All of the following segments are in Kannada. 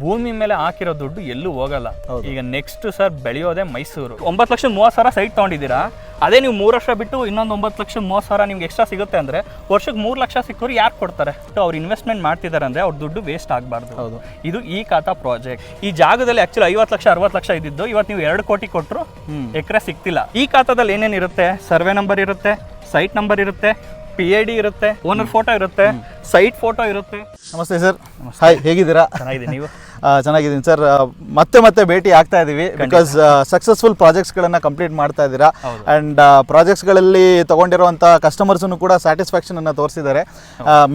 ಭೂಮಿ ಮೇಲೆ ಹಾಕಿರೋ ದುಡ್ಡು ಎಲ್ಲೂ ಹೋಗಲ್ಲ. ಈಗ ನೆಕ್ಸ್ಟ್ ಸರ್ ಬೆಳೆಯೋದೇ ಮೈಸೂರು. ಒಂಬತ್ತು ಲಕ್ಷ ಮೂವತ್ತು ಸಾವಿರ ಸೈಟ್ ತೊಗೊಂಡಿದ್ದೀರಾ? ಅದೇ ನೀವು ಮೂರು ವರ್ಷ ಬಿಟ್ಟು ಇನ್ನೊಂದು ಒಂಬತ್ತು ಲಕ್ಷ ಮೂವತ್ತು ಸಾವಿರ ನಿಮ್ಗೆ ಎಕ್ಸ್ಟ್ರಾ ಸಿಗುತ್ತೆ ಅಂದ್ರೆ ವರ್ಷಕ್ಕೆ ಮೂರು ಲಕ್ಷ ಸಿಕ್ಕೋರು ಯಾರು ಕೊಡ್ತಾರೆ? ಅವ್ರು ಇನ್ವೆಸ್ಟ್ಮೆಂಟ್ ಮಾಡ್ತಿದ್ದಾರೆ ಅಂದ್ರೆ ಅವ್ರ ದುಡ್ಡು ವೇಸ್ಟ್ ಆಗಬಾರ್ದು. ಹೌದು. ಇದು ಈ ಖಾತಾ ಪ್ರಾಜೆಕ್ಟ್ ಈ ಜಾಗದಲ್ಲಿ ಆಕ್ಚುಲಿ ಐವತ್ತು ಲಕ್ಷ ಅರವತ್ತು ಲಕ್ಷ ಇದ್ದಿದ್ದು ಇವತ್ತು ನೀವು ಎರಡು ಕೋಟಿ ಕೊಟ್ಟರು ಎಕ್ರೆ ಎಕರೆ ಸಿಗ್ತಿಲ್ಲ ಈ ಖಾತಾದಲ್ಲಿ ಏನೇನು ಇರುತ್ತೆ? ಸರ್ವೆ ನಂಬರ್ ಇರುತ್ತೆ ಸೈಟ್ ನಂಬರ್ ಇರುತ್ತೆ ಪಿ ಐ ಡಿ ಇರುತ್ತೆ ಓನರ್ ಫೋಟೋ ಇರುತ್ತೆ ಸೈಟ್ ಫೋಟೋ ಇರುತ್ತೆ. ನಮಸ್ತೆ ಸರ್. ಹಾಯ್ ಹೇಗಿದ್ದೀರಾ? ಚೆನ್ನಾಗಿದೆ ನೀವು? ಚೆನ್ನಾಗಿದ್ದೀನಿ. ಸರ್ ಮತ್ತೆ ಮತ್ತೆ ಭೇಟಿ ಆಗ್ತಾ ಇದ್ದೀವಿ ಬಿಕಾಸ್ ಸಕ್ಸಸ್ಫುಲ್ ಪ್ರಾಜೆಕ್ಟ್ಸ್ಗಳನ್ನು ಕಂಪ್ಲೀಟ್ ಮಾಡ್ತಾ ಇದ್ದೀರಾ. ಆ್ಯಂಡ್ ಪ್ರಾಜೆಕ್ಟ್ಸ್ಗಳಲ್ಲಿ ತೊಗೊಂಡಿರುವಂಥ ಕಸ್ಟಮರ್ಸನ್ನು ಕೂಡ ಸ್ಯಾಟಿಸ್ಫ್ಯಾಕ್ಷನ್ ಅನ್ನು ತೋರಿಸಿದ್ದಾರೆ.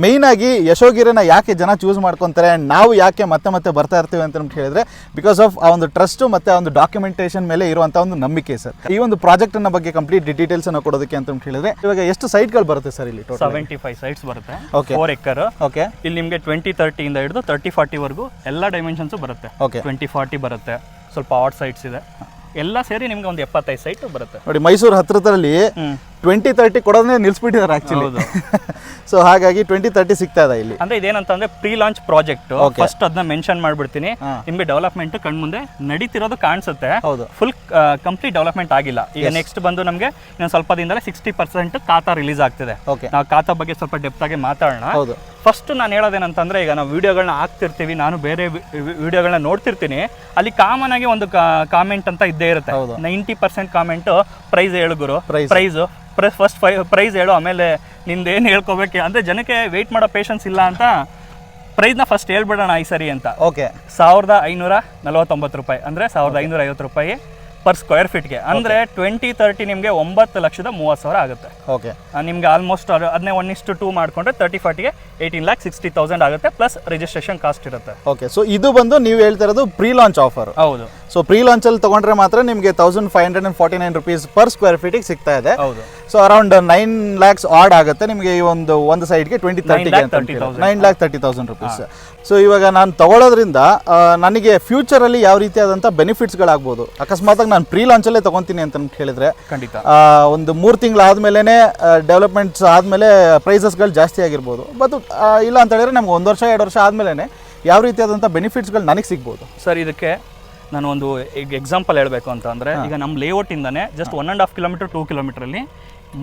ಮೇಯ್ನ್ ಆಗಿ ಯಶೋಗಿರಿನ ಯಾಕೆ ಜನ ಚೂಸ್ ಮಾಡ್ಕೊತಾರೆ ಆ್ಯಂಡ್ ನಾವು ಯಾಕೆ ಮತ್ತೆ ಮತ್ತೆ ಬರ್ತಾ ಇರ್ತೀವಿ ಅಂತ ನಮ್ಗೆ ಹೇಳಿದ್ರೆ ಬಿಕಾಸ್ ಆಫ್ ಆ ಒಂದು ಟ್ರಸ್ಟ್ ಮತ್ತೆ ಆ ಒಂದು ಡಾಕ್ಯುಮೆಂಟೇಷನ್ ಮೇಲೆ ಇರುವಂಥ ಒಂದು ನಂಬಿಕೆ ಸರ್. ಈ ಒಂದು ಪ್ರಾಜೆಕ್ಟನ್ನು ಬಗ್ಗೆ ಕಂಪ್ಲೀಟ್ ಡೀಟೇಲ್ಸ್ ಅನ್ನು ಕೊಡೋದಕ್ಕೆ ಅಂತ ಕೇಳಿದ್ರೆ ಹೇಳಿದ್ರೆ ಇವಾಗ ಎಷ್ಟು ಸೈಟ್ಗಳು ಬರುತ್ತೆ ಸರ್ ಇಲ್ಲಿ ಟೋಟಲ್ ಸೆವೆಂಟಿ ಫೈವ್ ಸೈಟ್ಸ್ ಬರುತ್ತೆ. Okay four acre. ಓಕೆ ಇಲ್ಲಿ ನಿಮಗೆ ಟ್ವೆಂಟಿ ತರ್ಟಿಯಿಂದ ಹಿಡಿದು ತರ್ಟಿ ಫಾರ್ಟಿವರೆಗೂ ಎಲ್ಲ ಡೈಮೆನ್ಷನ್ಸು ಬರುತ್ತೆ. ಓಕೆ ಟ್ವೆಂಟಿ ಫಾರ್ಟಿ ಬರುತ್ತೆ. ಸ್ವಲ್ಪ ಆಟ್ ಸೈಟ್ಸ್ ಇದೆ. ಎಲ್ಲ ಸೇರಿ ನಿಮ್ಗೆ ಒಂದು ಎಪ್ಪತ್ತೈದು ಸೈಟ್ ಬರುತ್ತೆ. ನೋಡಿ ಮೈಸೂರು ಹತ್ರದಲ್ಲಿ ಟ್ವೆಂಟಿ ತರ್ಟಿ ಕೊಡೋದನ್ನೇ ನಿಲ್ಸ್ಬಿಟ್ಟಿದ್ದಾರೆ ಆಕ್ಚುಲಿ ಹೌದು. ಸೊ ಹಾಗಾಗಿ ಟ್ವೆಂಟಿ ತರ್ಟಿ ಸಿಗ್ತಾ ಇದೆ ಇಲ್ಲಿ. ಅಂದ್ರೆ ಇದೇನಂತಂದ್ರೆ ಪ್ರೀ ಲಾಂಚ್ ಪ್ರಾಜೆಕ್ಟ್ ಫಸ್ಟ್ ಅದನ್ನ ಮೆನ್ಷನ್ ಮಾಡ್ಬಿಡ್ತೀನಿ. ನಿಮ್ಮ ನಿಮ್ಗೆ ಡೆವಲಪ್ಮೆಂಟ್ ಕಣ್ಮುಂದೆ ನಡೀತಿರೋದು ಕಾಣಿಸುತ್ತೆ. ಹೌದು. ಫುಲ್ ಕಂಪ್ಲೀಟ್ ಡೆವಲಪ್ಮೆಂಟ್ ಆಗಿಲ್ಲ. ಈಗ ನೆಕ್ಸ್ಟ್ ಬಂದು ನಮಗೆ ಇನ್ನೊಂದು ಸ್ವಲ್ಪ ದಿನದಲ್ಲೇ ಸಿಕ್ಸ್ಟಿ ಪರ್ಸೆಂಟ್ ಖಾತಾ ರಿಲೀಸ್ ಆಗ್ತಿದೆ. ಓಕೆ ನಾವು ಖಾತಾ ಬಗ್ಗೆ ಸ್ವಲ್ಪ ಡೆಪ್ತ್ ಆಗಿ ಮಾತಾಡೋಣ. ಹೌದು. ಫಸ್ಟ್ ನಾನು ಹೇಳೋದೇನಂತಂದ್ರೆ ಈಗ ನಾವು ವಿಡಿಯೋಗಳನ್ನ ಹಾಕ್ತಿರ್ತೀವಿ ನಾನು ಬೇರೆ ವಿಡಿಯೋಗಳನ್ನ ನೋಡ್ತಿರ್ತೀನಿ ಅಲ್ಲಿ ಕಾಮನ್ ಆಗಿ ಒಂದು ಕಾಮೆಂಟ್ ಅಂತ ಇದ್ದೇ ಇರುತ್ತೆ. ಹೌದು. ನೈಂಟಿ ಪರ್ಸೆಂಟ್ ಕಾಮೆಂಟ್ ಪ್ರೈಸ್ ಹೇಳು ಗುರು. Price. ಪ್ರೈಸ್ ಫಸ್ಟ್ ಪ್ರೈಸ್ ಹೇಳು ಆಮೇಲೆ ನಿಂದೇನು ಏನು ಹೇಳ್ಕೋಬೇಕು ಅಂದ್ರೆ ಜನಕ್ಕೆ ವೆಯ್ಟ್ ಮಾಡೋ ಪೇಷನ್ಸ್ ಇಲ್ಲ ಅಂತ ಪ್ರೈಸ್ನ ಫಸ್ಟ್ ಹೇಳ್ಬಿಡೋಣ ಈ ಸರಿ ಅಂತ. ಓಕೆ ಸಾವಿರದ ಐನೂರ ನಲವತ್ತೊಂಬತ್ತು ರೂಪಾಯಿ. ಅಂದ್ರೆ ಸಾವಿರದ ಐನೂರ ಐವತ್ತು ರೂಪಾಯಿ ಪರ್ ಸ್ಕ್ವೇರ್ ಫೀಟ್ಗೆ ಅಂದ್ರೆ ಟ್ವೆಂಟಿ ತರ್ಟಿ ನಿಮಗೆ ಒಂಬತ್ತು ಲಕ್ಷದ ಮೂವತ್ತು ಸಾವಿರ ಆಗುತ್ತೆ. ಓಕೆ ನಿಮಗೆ ನಿಮ್ಗೆ ಆಲ್ಮೋಸ್ಟ್ ಅದನ್ನೇ ಒನ್ ಇಷ್ಟು ಟೂ ಮಾಡಿಕೊಂಡ್ರೆ ತರ್ಟಿ ಫಾರ್ಟಿಗೆ ಏಯ್ಟೀನ್ ಲ್ಯಾಕ್ ಸಿಕ್ಸ್ಟಿ ತೌಸಂಡ್ ಆಗುತ್ತೆ ಪ್ಲಸ್ ರಿಜಿಸ್ಟ್ರೇಷನ್ ಕಾಸ್ಟ್ ಇರುತ್ತೆ. ಓಕೆ ಸೊ ಇದು ಬಂದು ನೀವು ಹೇಳ್ತಾ ಇರೋದು ಪ್ರೀ ಲಾಂಚ್ ಆಫರ್ ಹೌದು. ಸೊ ಪ್ರೀ ಲಾಂಚ್ ಅಲ್ಲಿ ತಗೊಂಡ್ರೆ ಮಾತ್ರ ನಿಮಗೆ thousand five hundred and forty nine rupees per square ಫೀಟಿಗೆ ಸಿಗ್ತಾ ಇದೆ. ಹೌದು. So around nine lakhs add ಆಗುತ್ತೆ ನಿಮಗೆ ಈ ಒಂದು ಒಂದು ಸೈಡ್ಗೆ twenty thirty lakh 30,000. Nine lakh thirty thousand rupees so ಇವಾಗ ನಾನು ತಗೊಳ್ಳೋದ್ರಿಂದ ನನಗೆ ನನಗೆ ಫ್ಯೂಚರಲ್ಲಿ ಯಾವ ರೀತಿಯಾದಂಥ ಬೆನಿಫಿಟ್ಸ್ಗಳಾಗ್ಬೋದು ಅಕಸ್ಮಾತ್ ನಾನು ಪ್ರೀ ಲಾಂಚಲ್ಲೇ ತಗೊತೀನಿ ಅಂತ ಹೇಳಿದ್ರೆ ಖಂಡಿತ. ಒಂದು ಮೂರು ತಿಂಗಳಾದ್ಮೇಲೆ ಡೆವಲಪ್ಮೆಂಟ್ಸ್ ಆದಮೇಲೆ ಪ್ರೈಸಸ್ಗಳು ಜಾಸ್ತಿ ಆಗಿರ್ಬೋದು. ಬಟ್ ಇಲ್ಲ ಅಂತ ಹೇಳಿದ್ರೆ ನಮ್ಗೆ ಒಂದು ವರ್ಷ ಎರಡು ವರ್ಷ ಆದಮೇಲೆ ಯಾವ ರೀತಿಯಾದಂಥ ಬೆನಿಫಿಟ್ಸ್ಗಳು ನನಗೆ ಸಿಗ್ಬೋದು. ಸರ್ ಇದಕ್ಕೆ ನಾನು ಒಂದು ಈಗ ಎಕ್ಸಾಂಪಲ್ ಹೇಳಬೇಕು ಅಂತ ಅಂದ್ರೆ ಈಗ ನಮ್ಮ ಲೇಔಟ್ ಇಂದಾನೆ just one and half kilometre two ಕಿಲೋಮೀಟರಲ್ಲಿ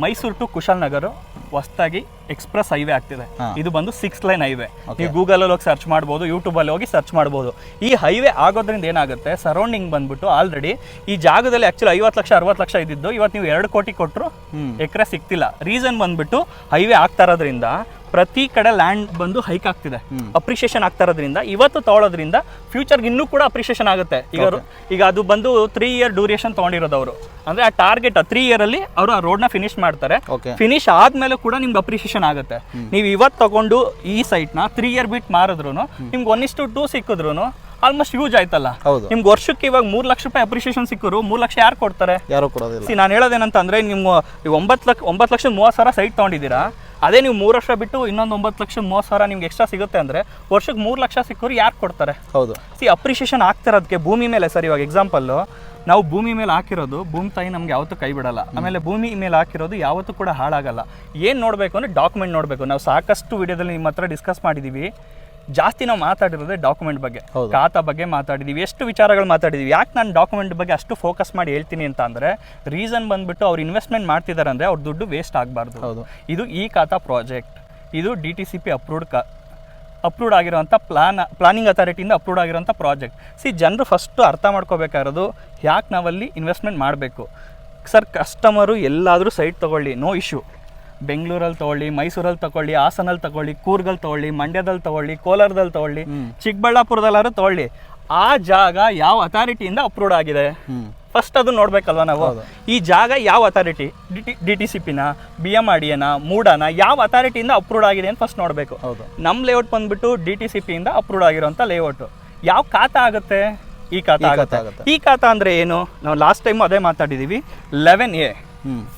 Mysuru to Kushalnagar ಹೊಸದಾಗಿ ಎಕ್ಸ್ಪ್ರೆಸ್ ಹೈವೇ ಆಗ್ತಿದೆ. ಇದು ಬಂದು ಸಿಕ್ಸ್ ಲೈನ್ ಹೈವೇ ನೀವು ಗೂಗಲಲ್ಲಿ ಹೋಗಿ ಸರ್ಚ್ ಮಾಡ್ಬೋದು ಯೂಟ್ಯೂಬಲ್ಲಿ ಹೋಗಿ ಸರ್ಚ್ ಮಾಡ್ಬೋದು. ಈ ಹೈವೇ ಆಗೋದ್ರಿಂದ ಏನಾಗುತ್ತೆ ಸರೌಂಡಿಂಗ್ ಬಂದ್ಬಿಟ್ಟು ಆಲ್ರೆಡಿ ಈ ಜಾಗದಲ್ಲಿ ಆಕ್ಚುಲಿ ಐವತ್ತು ಲಕ್ಷ ಅರವತ್ತು ಲಕ್ಷ ಇದ್ದಿದ್ದು ಇವತ್ತು ನೀವು ಎರಡು ಕೋಟಿ ಕೊಟ್ಟರು. ಎಕರೆ ಸಿಗ್ತಿಲ್ಲ. ರೀಸನ್ ಬಂದ್ಬಿಟ್ಟು ಹೈವೇ ಆಗ್ತಾ ಇರೋದ್ರಿಂದ ಪ್ರತಿ ಕಡೆ ಲ್ಯಾಂಡ್ ಬಂದು ಹೈಕ್ ಆಗ್ತಿದೆ. ಅಪ್ರಿಷಿಯೇಷನ್ ಆಗ್ತಾ ಇರೋದ್ರಿಂದ ಇವತ್ತು ತಗೊಳ್ಳೋದ್ರಿಂದ ಫ್ಯೂಚರ್ಗೆ ಇನ್ನೂ ಕೂಡ ಅಪ್ರಿಷಿಯೇಷನ್ ಆಗುತ್ತೆ. ಈಗ ಈಗ ಅದು ಬಂದು ತ್ರೀ ಇಯರ್ ಡ್ಯೂರೇಷನ್ ತಗೊಂಡಿರೋದು ಅವರು. ಅಂದ್ರೆ ಆ ಟಾರ್ಗೆಟ್ ತ್ರೀ ಇಯರ್ ಅಲ್ಲಿ ಅವರು ಆ ರೋಡ್ನ ಫಿನಿಶ್ ಮಾಡ್ತಾರೆ. ಫಿನಿಶ್ ಆದ್ಮೇಲೆ ಕೂಡ ನಿಮ್ಗೆ ಅಪ್ರಿಷಿಯೇಷನ್ ಆಗುತ್ತೆ. ನೀವು ಇವತ್ತು ತಗೊಂಡು ಈ ಸೈಟ್ನ ತ್ರೀ ಇಯರ್ ಬಿಟ್ ಮಾರಿದ್ರು ನಿಮ್ಗೆ ಒನ್ ಇಷ್ಟು ಟೂ ಸಿಕ್ಕಿದ್ರು ಆಲ್ಮೋಸ್ಟ್ ಯೂಸ್ ಆಯ್ತಲ್ಲ. ನಿಮ್ಗೆ ವರ್ಷಕ್ಕೆ ಇವಾಗ ಮೂರ್ ಲಕ್ಷ ರೂಪಾಯಿ ಅಪ್ರಿಷಿಯೇಷನ್ ಸಿಕ್ಕರು ಮೂರ್ ಲಕ್ಷ ಯಾರು ಕೊಡ್ತಾರೆ? ಯಾರು ನಾನು ಹೇಳೋದೇನಂತ ಅಂದ್ರೆ ನೀವು ಈ ಒಂಬತ್ತು ಲಕ್ಷ ಒಂಬತ್ತು ಲಕ್ಷ ಮೂವತ್ತು ಸಾವಿರ ಸೈಟ್ ತೊಗೊಂಡಿದ್ದೀರಾ ಅದೇ ನೀವು ಮೂರು ವರ್ಷ ಬಿಟ್ಟು ಇನ್ನೊಂದು ಒಂಬತ್ತು ಲಕ್ಷ ಮೂವತ್ತು ಸಾವಿರ ನಿಮ್ಗೆ ಎಕ್ಸ್ಟ್ರಾ ಸಿಗುತ್ತೆ ಅಂದರೆ ವರ್ಷಕ್ಕೆ ಮೂರು ಲಕ್ಷ ಸಿಕ್ಕೋರು ಯಾರು ಕೊಡ್ತಾರೆ? ಹೌದು. ಸಿ ಅಪ್ರಿಷಿಯೇಷನ್ ಆಗ್ತಿರೋದಕ್ಕೆ ಭೂಮಿ ಮೇಲೆ ಸರ್ ಇವಾಗ ಎಕ್ಸಾಂಪಲ್ಲು ನಾವು ಭೂಮಿ ಮೇಲೆ ಹಾಕಿರೋದು ಭೂಮಿ ತಾಯಿ ನಮ್ಗೆ ಯಾವತ್ತೂ ಕೈ ಬಿಡಲ್ಲ. ಆಮೇಲೆ ಭೂಮಿ ಮೇಲೆ ಹಾಕಿರೋದು ಯಾವತ್ತೂ ಕೂಡ ಹಾಳಾಗಲ್ಲ. ಏನು ನೋಡಬೇಕು ಅಂದರೆ ಡಾಕ್ಯುಮೆಂಟ್ ನೋಡಬೇಕು. ನಾವು ಸಾಕಷ್ಟು ವಿಡಿಯೋದಲ್ಲಿ ನಿಮ್ಮ ಹತ್ರ ಡಿಸ್ಕಸ್ ಮಾಡಿದ್ದೀವಿ ಜಾಸ್ತಿ ನಾವು ಮಾತಾಡಿರೋದೇ ಡಾಕ್ಯುಮೆಂಟ್ ಬಗ್ಗೆ. ಖಾತಾ ಬಗ್ಗೆ ಮಾತಾಡಿದೀವಿ ಎಷ್ಟು ವಿಚಾರಗಳು ಮಾತಾಡಿದೀವಿ ಯಾಕೆ ನಾನು ಡಾಕ್ಯುಮೆಂಟ್ ಬಗ್ಗೆ ಅಷ್ಟು ಫೋಕಸ್ ಮಾಡಿ ಹೇಳ್ತೀನಿ ಅಂತ ಅಂದರೆ ರೀಸನ್ ಬಂದ್ಬಿಟ್ಟು ಅವ್ರು ಇನ್ವೆಸ್ಟ್ಮೆಂಟ್ ಮಾಡ್ತಿದ್ದಾರೆ ಅಂದರೆ ಅವ್ರ ದುಡ್ಡು ವೇಸ್ಟ್ ಆಗಬಾರ್ದು. ಇದು ಈ ಖಾತಾ ಪ್ರಾಜೆಕ್ಟ್ ಇದು D T C P approved ಕಾ ಅಪ್ರೂವ್ಡ್ ಆಗಿರೋಂಥ ಪ್ಲಾನ್ ಪ್ಲಾನಿಂಗ್ ಅಥಾರಿಟಿಯಿಂದ ಅಪ್ರೂವ್ಡ್ ಆಗಿರೋಂಥ ಪ್ರಾಜೆಕ್ಟ್ ಸಿ ಜನರು ಫಸ್ಟು ಅರ್ಥ ಮಾಡ್ಕೋಬೇಕಾಗಿರೋದು ಯಾಕೆ ನಾವಲ್ಲಿ ಇನ್ವೆಸ್ಟ್ಮೆಂಟ್ ಮಾಡಬೇಕು? ಸರ್ ಕಸ್ಟಮರು ಎಲ್ಲಾದರೂ ಸೈಟ್ ತೊಗೊಳ್ಳಿ ನೋ ಇಶ್ಯೂ ಬೆಂಗಳೂರಲ್ಲಿ ತಗೊಳ್ಳಿ ಮೈಸೂರಲ್ಲಿ ತಗೊಳ್ಳಿ ಹಾಸನಲ್ಲಿ ತಗೊಳ್ಳಿ ಕೂರ್ಗಲ್ಲಿ ತಗೊಳ್ಳಿ ಮಂಡ್ಯದಲ್ಲಿ ತಗೊಳ್ಳಿ ಕೋಲಾರದಲ್ಲಿ ತಗೊಳ್ಳಿ ಚಿಕ್ಕಬಳ್ಳಾಪುರದಲ್ಲಾದ್ರೂ ತಗೊಳ್ಳಿ ಆ ಜಾಗ ಯಾವ ಅಥಾರಿಟಿಯಿಂದ ಅಪ್ರೂವ್ಡ್ ಆಗಿದೆ? ಫಸ್ಟ್ ಅದು ನೋಡ್ಬೇಕಲ್ವ ನಾವು? ಈ ಜಾಗ ಯಾವ ಅಥಾರಿಟಿ ಡಿ ಟಿ ಸಿ ಪಿನ ಬಿ ಎಂ ಆರ್ ಡಿ ಎನ ಮೂಡನ ಯಾವ ಅಥಾರಿಟಿಯಿಂದ ಅಪ್ರೂವ್ಡ್ ಆಗಿದೆ ಅಂತ ಫಸ್ಟ್ ನೋಡಬೇಕು. ಹೌದು. ನಮ್ಮ ಲೇಔಟ್ ಬಂದ್ಬಿಟ್ಟು ಡಿ ಟಿ ಸಿ ಪಿಯಿಂದ ಅಪ್ರೂವ್ಡ್ ಆಗಿರೋಂಥ ಲೇಔಟ್ ಯಾವ ಖಾತ ಆಗುತ್ತೆ? ಈ ಖಾತ ಆಗುತ್ತೆ. ಈ ಖಾತ ಅಂದ್ರೆ ಏನು? ನಾವು ಲಾಸ್ಟ್ ಟೈಮ್ ಅದೇ ಮಾತಾಡಿದೀವಿ ಲೆವೆನ್ ಎ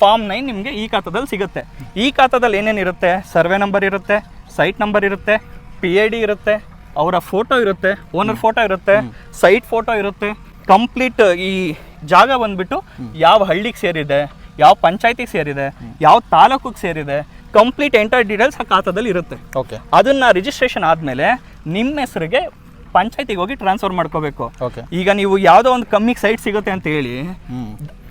ಫಾರ್ಮ್ ನೈನ್ ನಿಮಗೆ ಈ ಖಾತಾದಲ್ಲಿ ಸಿಗುತ್ತೆ. ಈ ಖಾತಾದಲ್ಲಿ ಏನೇನು ಇರುತ್ತೆ? ಸರ್ವೆ ನಂಬರ್ ಇರುತ್ತೆ ಸೈಟ್ ನಂಬರ್ ಇರುತ್ತೆ ಪಿ ಐ ಡಿ ಇರುತ್ತೆ ಅವರ ಫೋಟೋ ಇರುತ್ತೆ ಓನರ್ ಫೋಟೋ ಇರುತ್ತೆ ಸೈಟ್ ಫೋಟೋ ಇರುತ್ತೆ ಕಂಪ್ಲೀಟ್ ಈ ಜಾಗ ಬಂದ್ಬಿಟ್ಟು ಯಾವ ಹಳ್ಳಿಗೆ ಸೇರಿದೆ ಯಾವ ಪಂಚಾಯತಿಗೆ ಸೇರಿದೆ ಯಾವ ತಾಲೂಕಿಗೆ ಸೇರಿದೆ ಕಂಪ್ಲೀಟ್ ಎಂಟರ್ ಡೀಟೇಲ್ಸ್ ಆ ಖಾತಾದಲ್ಲಿ ಇರುತ್ತೆ. ಓಕೆ. ಅದನ್ನ ರಿಜಿಸ್ಟ್ರೇಷನ್ ಆದಮೇಲೆ ನಿಮ್ಮ ಹೆಸರಿಗೆ ಪಂಚಾಯತಿಗೆ ಹೋಗಿ ಟ್ರಾನ್ಸ್ಫರ್ ಮಾಡ್ಕೋಬೇಕು. ಓಕೆ. ಈಗ ನೀವು ಯಾವುದೋ ಒಂದು ಕಮ್ಮಿ ಸೈಟ್ ಸಿಗುತ್ತೆ ಅಂತ ಹೇಳಿ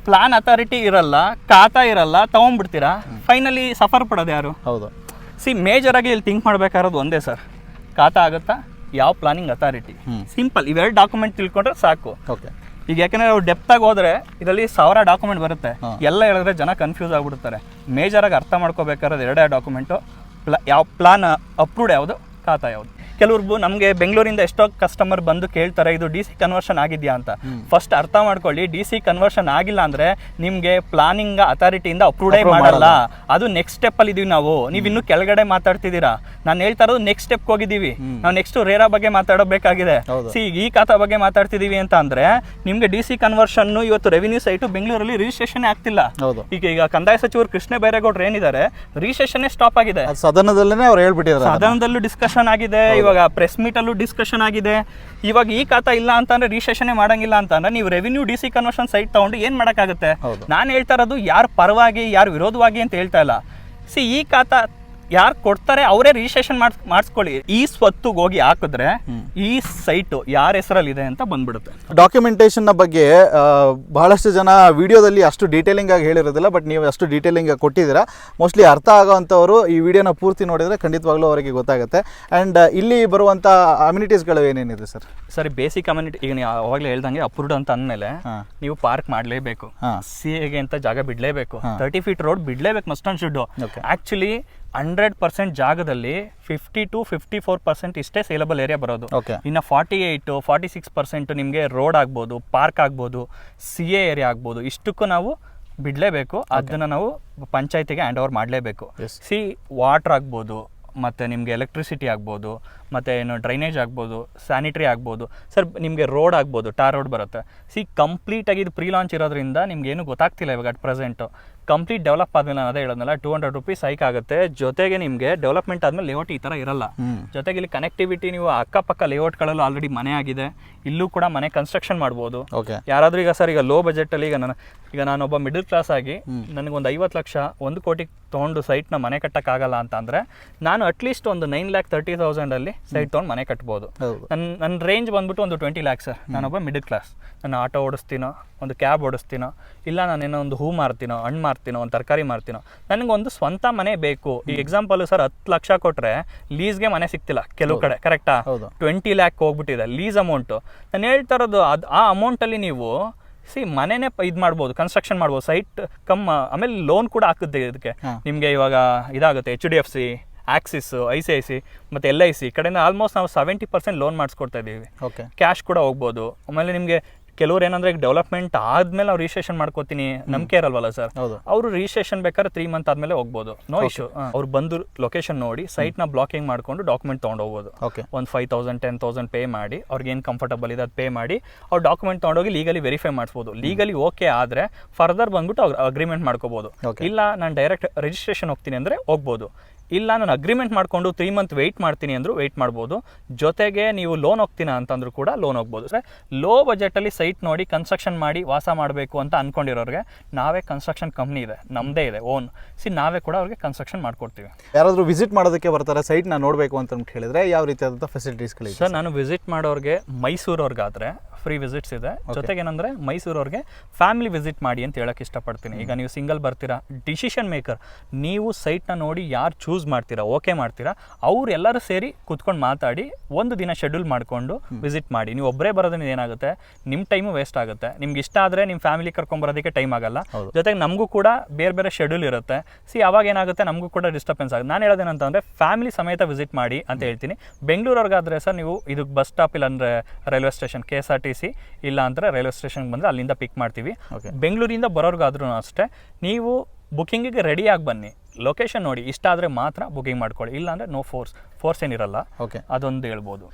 ಪ್ಲಾನ್ ಅಥಾರಿಟಿ ಇರಲ್ಲ ಖಾತಾ ಇರಲ್ಲ ತೊಗೊಂಡ್ಬಿಡ್ತೀರಾ? ಫೈನಲಿ ಸಫರ್ ಪಡೋದು ಯಾರು? ಹೌದು. ಸಿ ಮೇಜರಾಗಿ ಇಲ್ಲಿ ಥಿಂಕ್ ಮಾಡಬೇಕಾಗಿರೋದು ಒಂದೇ ಸರ್ ಖಾತಾ ಆಗುತ್ತಾ? ಯಾವ ಪ್ಲಾನಿಂಗ್ ಅಥಾರಿಟಿ ಸಿಂಪಲ್ ಇವೆರಡು ಡಾಕ್ಯುಮೆಂಟ್ ತಿಳ್ಕೊಂಡ್ರೆ ಸಾಕು. ಓಕೆ ಈಗ ಯಾಕಂದ್ರೆ ನಾವು ಡೆಪ್ತಾಗಿ ಹೋದ್ರೆ ಇದರಲ್ಲಿ ಸಾವಿರ ಡಾಕ್ಯುಮೆಂಟ್ ಬರುತ್ತೆ. ಎಲ್ಲ ಹೇಳಿದ್ರೆ ಜನ ಕನ್ಫ್ಯೂಸ್ ಆಗ್ಬಿಡ್ತಾರೆ. ಮೇಜರಾಗಿ ಅರ್ಥ ಮಾಡ್ಕೋಬೇಕಾದ್ರೆ ಎರಡೇ ಡಾಕ್ಯುಮೆಂಟು ಪ್ಲಾ ಯಾವ ಪ್ಲಾನ್ ಅಪ್ರೂವ್ಡ್ ಯಾವುದು? ಖಾತಾ ಯಾವುದು? ಕೆಲವ್ರಿಗೂ ನಮಗೆ ಬೆಂಗಳೂರಿಂದ ಎಷ್ಟೋ ಕಸ್ಟಮರ್ ಬಂದು ಕೇಳ್ತಾರೆ ಇದು ಡಿ ಸಿ ಕನ್ವರ್ಷನ್ ಆಗಿದೆಯಾ ಅಂತ. ಫಸ್ಟ್ ಅರ್ಥ ಮಾಡ್ಕೊಳ್ಳಿ ಡಿ ಸಿ ಕನ್ವರ್ಷನ್ ಆಗಿಲ್ಲ ಅಂದ್ರೆ ನಿಮಗೆ ಪ್ಲಾನಿಂಗ್ ಅಥಾರಿಟಿಯಿಂದ ಅಪ್ರೂವ್ ಮಾಡಲ್ಲ. ಅದು ನೆಕ್ಸ್ಟ್ ಸ್ಟೆಪ್ಪಲ್ಲಿ ಇದೀವಿ ನಾವು. ನೀವು ಇನ್ನು ಕೆಳಗಡೆ ಮಾತಾಡ್ತಿದ್ದೀರಾ? ನಾನು ಹೇಳ್ತಾ ಇರೋದು ನೆಕ್ಸ್ಟ್ ಸ್ಟೆಪ್ ಹೋಗಿದ್ದೀವಿ. ನಾವು ನೆಕ್ಸ್ಟ್ ರೇರಾ ಬಗ್ಗೆ ಮಾತಾಡಬೇಕಾಗಿದೆ. ಸಿ ಈ ಖಾತಾ ಬಗ್ಗೆ ಮಾತಾಡ್ತಿದೀವಿ ಅಂತ ಅಂದ್ರೆ ನಿಮಗೆ ಡಿ ಸಿ ಕನ್ವರ್ಷನ್ ಇವತ್ತು ರೆವಿನ್ಯೂ ಸೈಟು ಬೆಂಗಳೂರಲ್ಲಿ ರಿಜಿಸ್ಟ್ರೇಷನ್ ಆಗ್ತಿಲ್ಲ. ಈಗ ಈಗ ಕಂದಾಯ ಸಚಿವರು ಕೃಷ್ಣ ಬೈರೇಗೌಡರು ಏನಿದ್ದಾರೆ ರಿಜಿಸ್ಟ್ರೇಷನ್ ಸ್ಟಾಪ್ ಆಗಿದೆ. ಸದನದಲ್ಲೇ ಅವ್ರು ಹೇಳ್ಬಿಟ್ಟಿದ್ದಾರೆ ಸದನದಲ್ಲೂ ಡಿಸ್ಕಷನ್ ಆಗಿದೆ ಇವಾಗ ಪ್ರೆಸ್ ಮೀಟಲ್ಲೂ ಅಲ್ಲೂ ಡಿಸ್ಕಷನ್ ಆಗಿದೆ. ಇವಾಗ ಈ ಖಾತಾ ಇಲ್ಲ ಅಂತಂದ್ರೆ ರಿಜಿಸ್ಟ್ರೇಷನ್ ಮಾಡಂಗಿಲ್ಲ ಅಂತಂದ್ರೆ ನೀವು revenue D C conversion site ತಗೊಂಡು ಏನ್ ಮಾಡಕ್ಕಾಗುತ್ತೆ. ನಾನು ಹೇಳ್ತಾ ಇರೋದು ಯಾರು ಪರವಾಗಿ ಯಾರು ವಿರೋಧವಾಗಿ ಅಂತ ಹೇಳ್ತಾ ಇಲ್ಲ. ಸಿ ಈ ಖಾತಾ ಯಾರು ಕೊಡ್ತಾರೆ ಅವರೇ ರಿಜಿಸ್ಟ್ರೇಷನ್ ಮಾಡ್ಸ್ ಮಾಡಿಸ್ಕೊಳ್ಳಿ. ಈ ಸ್ವತ್ತು ಹೋಗಿ ಹಾಕಿದ್ರೆ ಈ ಸೈಟು ಯಾರ ಹೆಸರಲ್ಲಿದೆ ಅಂತ ಬಂದ್ಬಿಡುತ್ತೆ. ಡಾಕ್ಯುಮೆಂಟೇಷನ್ನ ಬಗ್ಗೆ ಆ, ಬಹಳಷ್ಟು ಜನ ವಿಡಿಯೋದಲ್ಲಿ ಅಷ್ಟು ಡೀಟೇಲಿಂಗ್ ಆಗಿ ಹೇಳಿರೋದಿಲ್ಲ ಬಟ್ ನೀವು ಅಷ್ಟು ಡೀಟೇಲಿಂಗ್ ಆಗಿ ಕೊಟ್ಟಿದ್ದೀರಾ. ಮೋಸ್ಟ್ಲಿ ಅರ್ಥ ಆಗೋವಂಥವ್ರು ಈ ವಿಡಿಯೋನ ಪೂರ್ತಿ ನೋಡಿದರೆ ಖಂಡಿತವಾಗ್ಲೂ ಅವರಿಗೆ ಗೊತ್ತಾಗುತ್ತೆ. ಆ್ಯಂಡ್ ಇಲ್ಲಿ ಬರುವಂಥ ಅಮ್ಯುನಿಟೀಸ್ಗಳು ಏನೇನಿದೆ ಸರ್? ಸರಿ ಬೇಸಿಕ್ ಅಮ್ಯುನಿಟಿ ಈಗ ನೀವು ಅವಾಗಲೇ ಹೇಳ್ದಂಗೆ ಅಪ್ರೂವ್ಡ್ ಅಂತ ಅಂದಮೇಲೆ ನೀವು ಪಾರ್ಕ್ ಮಾಡಲೇಬೇಕು. ಹಾಂ. ಸಿ ಎಗೆ ಅಂತ ಜಾಗ ಬಿಡಲೇಬೇಕು. Thirty feet road ಬಿಡಲೇಬೇಕು must and should Okay. Hundred percent ಜಾಗದಲ್ಲಿ fifty to fifty four percent ಇಷ್ಟೇ ಸೇಲಬಲ್ ಏರಿಯಾ ಬರೋದು. ಓಕೆ ಇನ್ನು forty eight forty six percent ನಿಮಗೆ ರೋಡ್ ಆಗ್ಬೋದು ಪಾರ್ಕ್ ಆಗ್ಬೋದು ಸಿ ಎ ಏರಿಯಾ ಆಗ್ಬೋದು ಇಷ್ಟಕ್ಕೂ ನಾವು ಬಿಡಲೇಬೇಕು. ಅದನ್ನು ನಾವು ಪಂಚಾಯತಿಗೆ ಹ್ಯಾಂಡ್ ಓವರ್ ಮಾಡಲೇಬೇಕು. ಸಿ ವಾಟ್ರ್ ಆಗ್ಬೋದು ಮತ್ತು ನಿಮಗೆ ಎಲೆಕ್ಟ್ರಿಸಿಟಿ ಆಗ್ಬೋದು ಮತ್ತು ಏನು ಡ್ರೈನೇಜ್ ಆಗ್ಬೋದು ಸ್ಯಾನಿಟ್ರಿ ಆಗ್ಬೋದು ಸರ್ ನಿಮಗೆ ರೋಡ್ ಆಗ್ಬೋದು ಟಾರ್ ರೋಡ್ ಬರುತ್ತೆ. ಸಿ ಕಂಪ್ಲೀಟಾಗಿ ಇದು ಪ್ರೀ ಲಾಂಚ್ ಇರೋದ್ರಿಂದ ನಿಮ್ಗೆ ಏನು ಗೊತ್ತಾಗ್ತಿಲ್ಲ ಇವಾಗ ಅಟ್ ಪ್ರೆಸೆಂಟು ಕಂಪ್ಲೀಟ್ ಡೆವಲಪ್ ಆದಮೇಲೆ ನಾನು ಅದೇ ಹೇಳೋದಲ್ಲ ಟೂ ಹಂಡ್ರೆಡ್ ರುಪೀಸ್ ಹೈಕ್ ಆಗುತ್ತೆ. ಜೊತೆಗೆ ನಿಮಗೆ ಡೆವಲಪ್ಮೆಂಟ್ ಆದಮೇಲೆ ಲೇಔಟ್ ಈ ಥರ ಇರಲ್ಲ. ಜೊತೆಗೆ ಇಲ್ಲಿ ಕನೆಕ್ಟಿವಿಟಿ ನೀವು ಅಕ್ಕಪಕ್ಕ ಲೇಔಟ್ಗಳಲ್ಲೂ ಆಲ್ರೆಡಿ ಮನೆ ಆಗಿದೆ. ಇಲ್ಲೂ ಕೂಡ ಮನೆ ಕನ್ಸ್ಟ್ರಕ್ಷನ್ ಮಾಡ್ಬೋದು. ಓಕೆ ಯಾರಾದ್ರೂ ಈಗ ಸರ್ ಈಗ ಲೋ ಬಜೆಟಲ್ಲಿ ಈಗ ನಾನು ಈಗ ನಾನೊಬ್ಬ ಮಿಡಲ್ ಕ್ಲಾಸ್ ಆಗಿ ನನಗೊಂದು ಐವತ್ತು ಲಕ್ಷ ಒಂದು ಕೋಟಿ ತೊಗೊಂಡು ಸೈಟ್ನ ಮನೆ ಕಟ್ಟೋಕ್ಕಾಗಲ್ಲ ಅಂತ ಅಂದರೆ ನಾನು ಅಟ್ಲೀಸ್ಟ್ ಒಂದು ನೈನ್ ಲ್ಯಾಕ್ ತರ್ಟಿ ತೌಸಂಡಲ್ಲಿ ಸೈಟ್ ತೊಗೊಂಡು ಮನೆ ಕಟ್ಬೋದು. ನನ್ನ ನನ್ನ ರೇಂಜ್ ಬಂದ್ಬಿಟ್ಟು ಒಂದು ಟ್ವೆಂಟಿ ಲ್ಯಾಕ್ಸ್ ಸರ್ ನಾನೊಬ್ಬ ಮಿಡಲ್ ಕ್ಲಾಸ್ ನಾನು ಆಟೋ ಓಡಿಸ್ತೀನೋ ಒಂದು ಕ್ಯಾಬ್ ಓಡಿಸ್ತೀನೋ ಇಲ್ಲ ನಾನೇನೋ ಒಂದು ಹೂ ಮಾರ್ತೀನೋ ಹಣ್ಣು ಮಾರ್ತೀನೋ ಒಂದು ತರಕಾರಿ ಮಾರ್ತೀನೋ ಒಂದು ಸ್ವಂತ ಮನೆ ಬೇಕು. ಈ ಎಕ್ಸಾಂಪಲ್ ಸರ್ ಹತ್ತು ಲಕ್ಷ ಕೊಟ್ಟರೆ ಲೀಸ್ಗೆ ಮನೆ ಸಿಗ್ತಿಲ್ಲ ಕೆಲವು ಕಡೆ ಕರೆಕ್ಟಾ ಹೌದು. ಟ್ವೆಂಟಿ ಲ್ಯಾಕ್ ಹೋಗ್ಬಿಟ್ಟಿದೆ ಲೀಸ್ ಅಮೌಂಟು ನಾನು ಹೇಳ್ತಾ ಇರೋದು ಅದು ಆ ಅಮೌಂಟಲ್ಲಿ ನೀವು ಸಿ ಮನೆನೇ ಇದು ಮಾಡ್ಬೋದು ಕನ್ಸ್ಟ್ರಕ್ಷನ್ ಮಾಡ್ಬೋದು ಸೈಟ್ ಕಮ್ ಆಮೇಲೆ ಲೋನ್ ಕೂಡ ಹಾಕುತ್ತೆ ಇದಕ್ಕೆ. ನಿಮಗೆ ಇವಾಗ ಇದಾಗುತ್ತೆ H D F C Axis I C I C ಮತ್ತು ಎಲ್ ಐ ಸಿ ಕಡೆಯಿಂದ ಆಲ್ಮೋಸ್ಟ್ ನಾವು ಸೆವೆಂಟಿ ಪರ್ಸೆಂಟ್ ಲೋನ್ ಮಾಡಿಸ್ಕೊಡ್ತಾ ಇದ್ದೀವಿ. ಓಕೆ ಕ್ಯಾಶ್ ಕೂಡ ಹೋಗ್ಬೋದು. ಆಮೇಲೆ ನಿಮಗೆ ಕೆಲವ್ರು ಏನಂದ್ರೆ ಡೆವಲಪ್ಮೆಂಟ್ ಆದ್ಮೇಲೆ ನಾವು ರಿಜಿಸ್ಟ್ರೇಷನ್ ಮಾಡ್ಕೋತೀನಿ ನಂಬಿಕೆ ಇರಲ್ವಲ್ಲ ಸರ್ ಹೌದು. ಅವರು ರಿಜಿಸ್ಟ್ರೇಷನ್ ಬೇಕಾದ್ರೆ ತ್ರೀ ಮಂತ್ ಆದ್ಮೇಲೆ ಹೋಗ್ಬೋದು. ನೋ ಇಶ್ಯೂ ಅವ್ರು ಬಂದು ಲೊಕೇಶನ್ ನೋಡಿ ಸೈಟ್ನ ಬ್ಲಾಕಿಂಗ್ ಮಾಡ್ಕೊಂಡು ಡಾಕ್ಯುಮೆಂಟ್ ತೊಗೊಂಡು ಹೋಗ್ಬೋದು ಓಕೆ ಒಂದು five thousand ten thousand pay ಮಾಡಿ ಅವ್ರಿಗೆ ಏನು ಕಂಫರ್ಟಬಲ್ ಇದೆ ಅದು ಪೇ ಮಾಡಿ ಅವ್ರು ಡಾಕ್ಯುಮೆಂಟ್ ತೊಗೊಂಡೋಗಿ ಲೀಗಲಿ ವೆರಿಫೈ ಮಾಡಿಸ್ಬೋದು. ಲೀಗಲಿ ಓಕೆ ಆದರೆ ಫರ್ದರ್ ಬಂದ್ಬಿಟ್ಟು ಅವ್ರು ಅಗ್ರಿಮೆಂಟ್ ಮಾಡ್ಕೋಬೋದು. ಇಲ್ಲ ನಾನು ಡೈರೆಕ್ಟ್ ರಿಜಿಸ್ಟ್ರೇಷನ್ ಹೋಗ್ತೀನಿ ಅಂದರೆ ಹೋಗ್ಬೋದು. ಇಲ್ಲ ನಾನು ಅಗ್ರಿಮೆಂಟ್ ಮಾಡಿಕೊಂಡು ತ್ರೀ ಮಂತ್ ವೆಯ್ಟ್ ಮಾಡ್ತೀನಿ ಅಂದರೂ ವೆಯ್ಟ್ ಮಾಡ್ಬೋದು. ಜೊತೆಗೆ ನೀವು ಲೋನ್ ಹೋಗ್ತೀನ ಅಂತಂದ್ರೂ ಕೂಡ ಲೋನ್ ಹೋಗ್ಬೋದು. ಅಂದರೆ ಲೋ ಬಜೆಟಲ್ಲಿ ಸೈಟ್ ನೋಡಿ ಕನ್ಸ್ಟ್ರಕ್ಷನ್ ಮಾಡಿ ವಾಸ ಮಾಡಬೇಕು ಅಂತ ಅಂದ್ಕೊಂಡಿರೋರಿಗೆ ನಾವೇ ಕನ್ಸ್ಟ್ರಕ್ಷನ್ ಕಂಪ್ನಿ ಇದೆ ನಮ್ಮದೇ ಇದೆ ಓನ್ ಸಿ ನಾವೇ ಕೂಡ ಅವ್ರಿಗೆ ಕನ್ಸ್ಟ್ರಕ್ಷನ್ ಮಾಡ್ಕೊಡ್ತೀವಿ. ಯಾರಾದರೂ ವಿಸಿಟ್ ಮಾಡೋದಕ್ಕೆ ಬರ್ತಾರೆ ಸೈಟ್ನ ನೋಡಬೇಕು ಅಂತ ಕೇಳಿದರೆ ಹೇಳಿದ್ರೆ ಯಾವ ರೀತಿಯಾದಂಥ ಫೆಸಿಲಿಟೀಸ್ಗಳಿವೆ ಸರ್ ನಾನು ವಿಸಿಟ್ ಮಾಡೋರಿಗೆ ಮೈಸೂರವ್ರಿಗಾದ್ರೆ ಫ್ರೀ ವಿಸಿಟ್ಸ್ ಇದೆ. ಜೊತೆಗೆ ಏನಂದ್ರೆ ಮೈಸೂರವ್ರಿಗೆ ಫ್ಯಾಮಿಲಿ ವಿಸಿಟ್ ಮಾಡಿ ಅಂತ ಹೇಳಕ್ ಇಷ್ಟಪಡ್ತೀನಿ. ಈಗ ನೀವು ಸಿಂಗಲ್ ಬರ್ತೀರಾ ಡಿಸಿಷನ್ ಮೇಕರ್ ನೀವು ಸೈಟ್ನ ನೋಡಿ ಯಾರು ಚೂಸ್ ಮಾಡ್ತೀರಾ ಓಕೆ ಮಾಡ್ತೀರಾ ಅವ್ರು ಎಲ್ಲರೂ ಸೇರಿ ಕುತ್ಕೊಂಡು ಮಾತಾಡಿ ಒಂದು ದಿನ ಶೆಡ್ಯೂಲ್ ಮಾಡಿಕೊಂಡು ವಿಸಿಟ್ ಮಾಡಿ. ನೀವು ಒಬ್ಬರೇ ಬರೋದ್ರಿಂದ ಏನಾಗುತ್ತೆ ನಿಮ್ಮ ಟೈಮು ವೇಸ್ಟ್ ಆಗುತ್ತೆ. ನಿಮ್ಗೆ ಇಷ್ಟ ಆದರೆ ನಿಮ್ಮ ಫ್ಯಾಮಿಲಿ ಕರ್ಕೊಂಬರೋದಕ್ಕೆ ಟೈಮ್ ಆಗಲ್ಲ. ಜೊತೆಗೆ ನಮಗೂ ಕೂಡ ಬೇರೆ ಬೇರೆ ಶೆಡ್ಯೂಲ್ ಇರುತ್ತೆ. ಸಿ ಅವಾಗ ಏನಾಗುತ್ತೆ ನಮಗೂ ಕೂಡ ಡಿಸ್ಟರ್ಬೆನ್ಸ್ ಆಗುತ್ತೆ. ನಾನು ಹೇಳೋದೇನಂತಂದ್ರೆ ಫ್ಯಾಮಿಲಿ ಸಮೇತ ವಿಸಿಟ್ ಮಾಡಿ ಅಂತ ಹೇಳ್ತೀನಿ. ಬೆಂಗಳೂರವ್ರಿಗಾದ್ರೆ ಸರ್ ನೀವು ಇದಕ್ಕೆ ಬಸ್ ಸ್ಟಾಪ್ ಇಲ್ಲ ಅಂದ್ರೆ railway station K S R T C ಇಲ್ಲ ಅಂದರೆ ರೈಲ್ವೆ ಸ್ಟೇಷನ್ಗೆ ಬಂದರೆ ಅಲ್ಲಿಂದ ಪಿಕ್ ಮಾಡ್ತೀವಿ. ಬೆಂಗಳೂರಿಂದ ಬರೋರ್ಗಾದ್ರೂ ಅಷ್ಟೇ ನೀವು ಬುಕ್ಕಿಂಗಿಗೆ ರೆಡಿಯಾಗಿ ಬನ್ನಿ. ಲೊಕೇಶನ್ ನೋಡಿ ಇಷ್ಟ ಆದರೆ ಮಾತ್ರ ಬುಕಿಂಗ್ ಮಾಡ್ಕೊಳ್ಳಿ. ಇಲ್ಲಾಂದರೆ ನೋ ಫೋರ್ಸ್ ಫೋರ್ಸ್ ಏನಿರಲ್ಲ. ಓಕೆ ಅದೊಂದು ಹೇಳ್ಬೋದು.